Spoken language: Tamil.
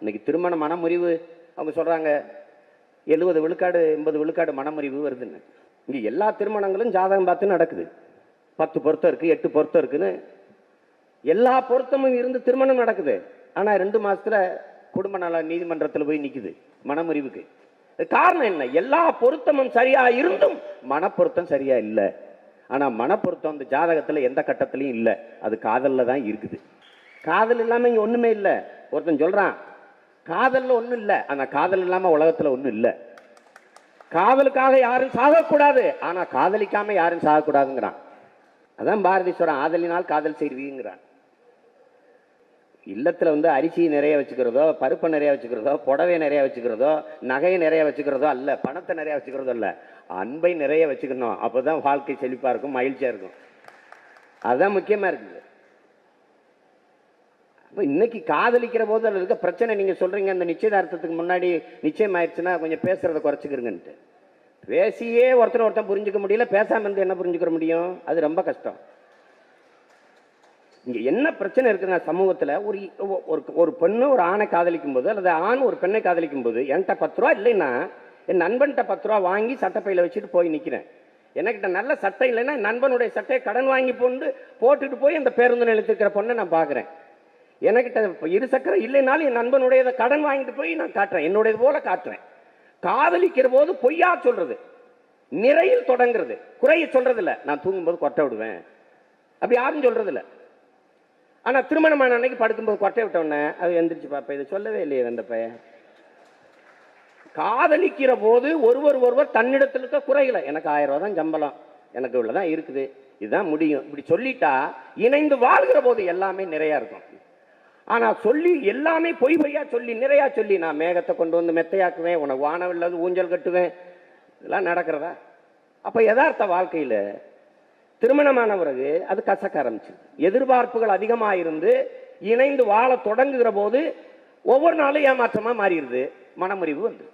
இன்னைக்கு திருமண மனமுறிவு அவங்க சொல்கிறாங்க எழுபது விழுக்காடு எண்பது விழுக்காடு மனமுறிவு வருதுன்னு. இங்கே எல்லா திருமணங்களும் ஜாதகம் பார்த்து நடக்குது. பத்து பொருத்தம் இருக்குது எட்டு பொருத்தம் இருக்குன்னு. எல்லா பொருத்தமும் இருந்து திருமணம் நடக்குது. ஆனால் ரெண்டு மாதத்தில் குடும்ப நல நீதிமன்றத்தில் போய் நிற்குது மனமுறிவுக்கு. காரணம் என்ன? எல்லா பொருத்தமும் சரியாக இருந்தும் மனப்பொருத்தம் சரியாக இல்லை. ஆனால் மனப்பொருத்தம் அந்த ஜாதகத்தில் எந்த கட்டத்துலையும் இல்லை. அது காதலில் தான் இருக்குது. காதல் இல்லாமல் இங்கே ஒன்றுமே இல்லை. ஒருத்தன் சொல்கிறான் காதலில் ஒன்றும் இல்லை. ஆனால் காதல் இல்லாமல் உலகத்தில் ஒன்றும் இல்லை. காதலுக்காக யாரும் சாகக்கூடாது. ஆனால் காதலிக்காமல் யாரும் சாகக்கூடாதுங்கிறான். அதான் பாரதீஸ்வரன் ஆதலினால் காதல் செய்வீங்கிறான். இல்லத்தில் வந்து அரிசி நிறைய வச்சுக்கிறதோ பருப்பை நிறைய வச்சுக்கிறதோ புடவை நிறைய வச்சுக்கிறதோ நகையை நிறைய வச்சுக்கிறதோ அல்ல பணத்தை நிறைய வச்சுக்கிறதோ இல்லை அன்பை நிறைய வச்சுக்கணும். அப்போ தான் வாழ்க்கை செழிப்பாக இருக்கும் மகிழ்ச்சியாக இருக்கும். அதுதான் முக்கியமாக இருக்குது. இப்போ இன்னைக்கு காதலிக்கிற போது அதில் இருக்க பிரச்சனை நீங்கள் சொல்கிறீங்க அந்த நிச்சயதார்த்தத்துக்கு முன்னாடி நிச்சயம் ஆயிடுச்சுன்னா கொஞ்சம் பேசுகிறத குறைச்சிக்கிறங்கன்ட்டு பேசியே ஒருத்தர் ஒருத்தன் புரிஞ்சுக்க முடியல பேசாமல் இருந்து என்ன புரிஞ்சுக்கிற முடியும்? அது ரொம்ப கஷ்டம். இங்கே என்ன பிரச்சனை இருக்குன்னா சமூகத்தில் ஒரு ஒரு பெண்ணு ஒரு ஆணை காதலிக்கும் போது அல்லது ஆண் ஒரு பெண்ணை காதலிக்கும் போது என்கிட்ட பத்து ரூபா இல்லைன்னா என் நண்பன்கிட்ட பத்து ரூபா வாங்கி சட்டப்பையில் வச்சுட்டு போய் நிற்கிறேன் எனக்கிட்ட நல்ல சட்டை இல்லைன்னா நண்பனுடைய சட்டையை கடன் வாங்கி போட்டு போட்டுட்டு போய் அந்த பேருந்து நிலையத்துக்கிற பொண்ணை நான் பார்க்குறேன் எனக்கிட்ட இப்ப இரு சக்கரம் இல்லைனாலும் என் நண்பனுடைய கடன் வாங்கிட்டு போய் நான் காட்டுறேன். என்னுடையது போல காட்டுறேன். காதலிக்கிற போது பொய்யா சொல்றது. நிறையில் தொடங்குறது. குறைய சொல்றது இல்லை நான் தூங்கும்போது கொட்டை விடுவேன். அப்படி யாரும் சொல்றது இல்லை ஆனா திருமணமான அன்னைக்கு படுக்கும்போது கொட்டை விட்ட அது எந்திரிச்சு பாப்பா இதை சொல்லவே இல்லையே அந்த பையன். காதலிக்கிற போது ஒருவர் ஒருவர் தன்னிடத்தில் இருக்க குறைகளை எனக்கு ஆயிரம் ரூபா தான் சம்பளம். எனக்கு இவ்வளவுதான் இருக்குது. இதுதான் முடியும். இப்படி சொல்லிட்டா இணைந்து வாழ்கிற போது எல்லாமே நிறையா இருக்கும். ஆனா சொல்லி எல்லாமே பொய் பொய்யா சொல்லி நிறையா சொல்லி நான் மேகத்தை கொண்டு வந்து மெத்தையாக்குவேன் உனக்கு வானவில்லது ஊஞ்சல் கட்டுவேன். இதெல்லாம் நடக்கிறதா? அப்ப யதார்த்த வாழ்க்கையில திருமணமான பிறகு அது கசக்க ஆரம்பிச்சு எதிர்பார்ப்புகள் அதிகமாக இருந்து இணைந்து வாழ தொடங்குகிற போது ஒவ்வொரு நாளும் ஏமாற்றமா மாறிடுது. மனமுறிவு வந்து